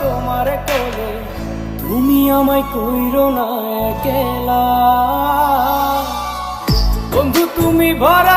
তোমার কোলে তুমি আমায় কইরো না একেলা। বন্ধু তুমি ভরা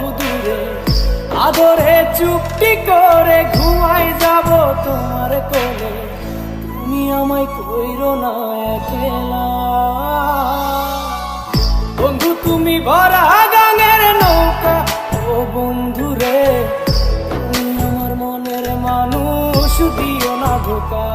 আদরে চুপটি করে ঘুমাই যাব তোমার কোলে। তুমি আমায় কইরো না একলা। বন্ধু, তুমি ভরা গানের নৌকা। ও বন্ধু রে তুমি আমার মনের মানুষ, দিও না ধোকা।